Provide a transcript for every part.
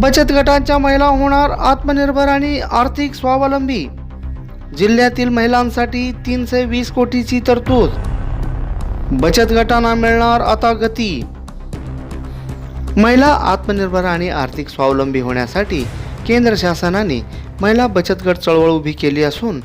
बचत गटांच्या महिला होणार आत्मनिर्भर आणि आर्थिक स्वावलंबी. जिल्ह्यातील महिलांसाठी तीनशे वीस कोटीची तरतूद. बचत गटांना मिळणार आता गती. महिला आत्मनिर्भर आणि आर्थिक स्वावलंबी होण्यासाठी केंद्र शासनाने महिला बचत गट चळवळ उभी केली असून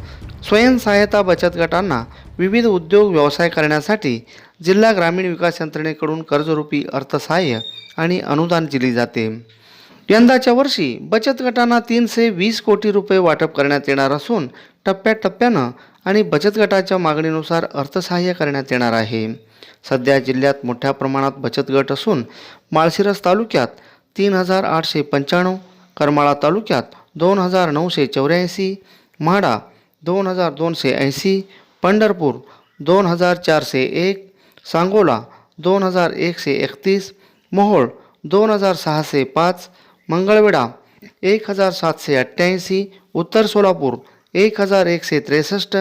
स्वयंसहायता बचत गटांना विविध उद्योग व्यवसाय करण्यासाठी जिल्हा ग्रामीण विकास यंत्रणेकडून कर्जरूपी अर्थसहाय्य आणि अनुदान दिली जाते. यंदाच्या वर्षी बचत गटांना तीनशे वीस कोटी रुपये वाटप करण्यात येणार असून टप्प्याटप्प्यानं आणि बचत गटाच्या मागणीनुसार अर्थसहाय्य करण्यात येणार आहे. सध्या जिल्ह्यात मोठ्या प्रमाणात बचत गट असून माळशिरस तालुक्यात तीन हजार आठशे पंच्याण्णव करमाळा तालुक्यात दोन हजार नऊशे चौऱ्याऐंशी म्हाडा दोन हजार दोनशे ऐंशी पंढरपूर दोन हजार चारशे एक सांगोला दोन हजार एकशे एकतीस मोहोळ दोन हजार सहाशे पाच मंगळवेढा एक हजार सातशे अठ्ठ्याऐंशी उत्तर सोलापूर एक हजार एकशे त्रेसष्ट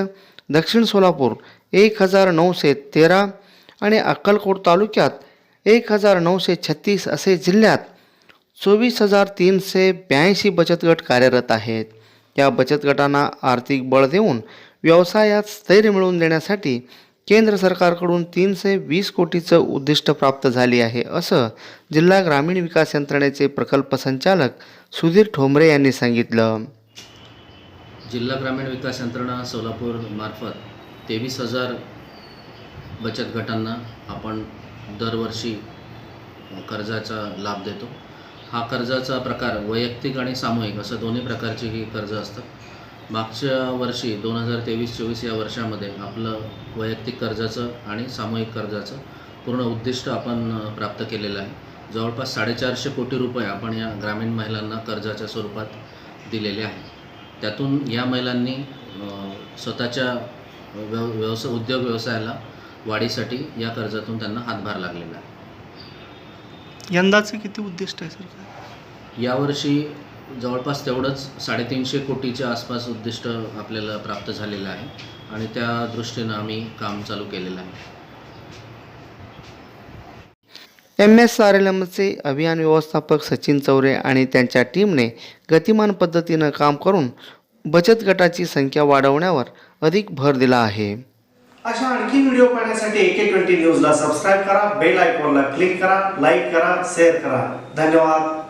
दक्षिण सोलापूर एक हजार नऊशे तेरा आणि अक्कलकोट तालुक्यात एक हजार नऊशे छत्तीस असे जिल्ह्यात चोवीस हजार तीनशे ब्याऐंशी बचत गट कार्यरत आहेत. या बचत गटांना आर्थिक बळ देऊन व्यवसायात स्थैर्य मिळवून देण्यासाठी केंद्र सरकारकडून तीनशे वीस कोटीचं उद्दिष्ट प्राप्त झाली आहे असं जिल्हा ग्रामीण विकास यंत्रणेचे प्रकल्प संचालक सुधीर ठोंबरे यांनी सांगितलं. जिल्हा ग्रामीण विकास यंत्रणा सोलापूर मार्फत तेवीस हजार बचत गटांना आपण दरवर्षी कर्जाचा लाभ देतो. हा कर्जाचा प्रकार वैयक्तिक आणि सामूहिक असं दोन्ही प्रकारची ही कर्ज असतात मागच्या वर्षी दोन हजार तेवीस चोवीस या वर्षामध्ये आपलं वैयक्तिक कर्जाचं आणि सामूहिक कर्जाचं पूर्ण उद्दिष्ट आपण प्राप्त केलेलं आहे. जवळपास साडेचारशे कोटी रुपये आपण या ग्रामीण महिलांना कर्जाच्या स्वरूपात दिलेले आहे. त्यातून या महिलांनी स्वतःच्या व्यव व्यवसाय उद्योग व्यवसायाला वाढीसाठी या कर्जातून त्यांना हातभार लागलेला आहे. यंदाचे किती उद्दिष्ट आहे सर? यावर्षी जवळपास तेवढंच साडेतीनशे कोटीच्या आसपास उद्दिष्ट आपल्याला प्राप्त झालेलं आहे आणि त्या दृष्टीनं आम्ही काम चालू केलेलं आहे. एम एस आर एल एमचे अभियान व्यवस्थापक सचिन चौरे आणि त्यांच्या टीमने गतिमान पद्धतीनं काम करून बचत गटाची संख्या वाढवण्यावर अधिक भर दिला आहे. अशा आणखी व्हिडिओ पाहण्यासाठी एके ट्वेंटी न्यूजला सबस्क्राईब करा बेल आयकॉनला क्लिक करा लाईक करा शेअर करा. धन्यवाद.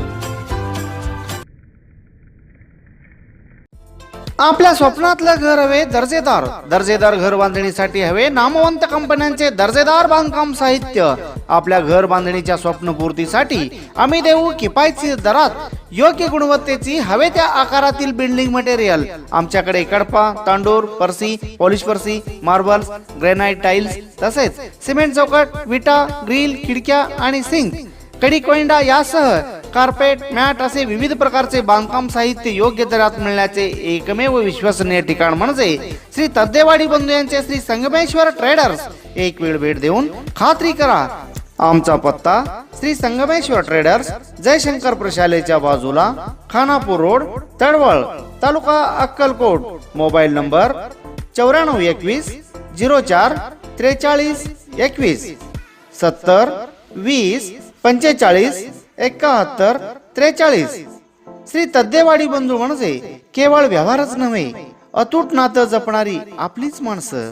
आपल्या स्वप्नातलं घर हवे दर्जेदार. दर्जेदार घर बांधणीसाठी हवे नामवंत कंपन्यांचे दर्जेदार बांधकाम साहित्य. आपल्या घर बांधणीच्या स्वप्नपूर्तीसाठी आम्ही देऊ किफायतशीर दरात योग्य गुणवत्तेची हवे त्या आकारातील बिल्डिंग मटेरियल आमच्याकडे कडपा तांडूर परसी पॉलिश पर्सी मार्बल्स ग्रेनाइट टाइल्स तसेच सिमेंट चौकट विटा ग्रिल खिडक्या आणि सिंक कडी कोइंडा यासह कार्पेट मॅट असे विविध प्रकारचे बांधकाम साहित्य योग्य दरात मिळण्याचे एकमेव विश्वसनीय ठिकाण म्हणजे श्री तद्देवाडी बंधू यांचे श्री संगमेश्वर ट्रेडर्स एक वेळ भेट देऊन खात्री करा. आमचा पत्ता श्री संगमेश्वर ट्रेडर्स जयशंकर प्रशालेच्या बाजूला Khanapur road Talwal taluka Akkalkot. Mobile number चौऱ्याण्णव एकवीस झिरो चार त्रेचाळीस एकवीस. सत्तर वीस पंचेचाळीस एकाहत्तर त्रेचाळीस. श्री तद्देवाडी बंधू म्हणजे केवळ व्यवहारच नव्हे अतूट नातं जपणारी आपलीच माणसं.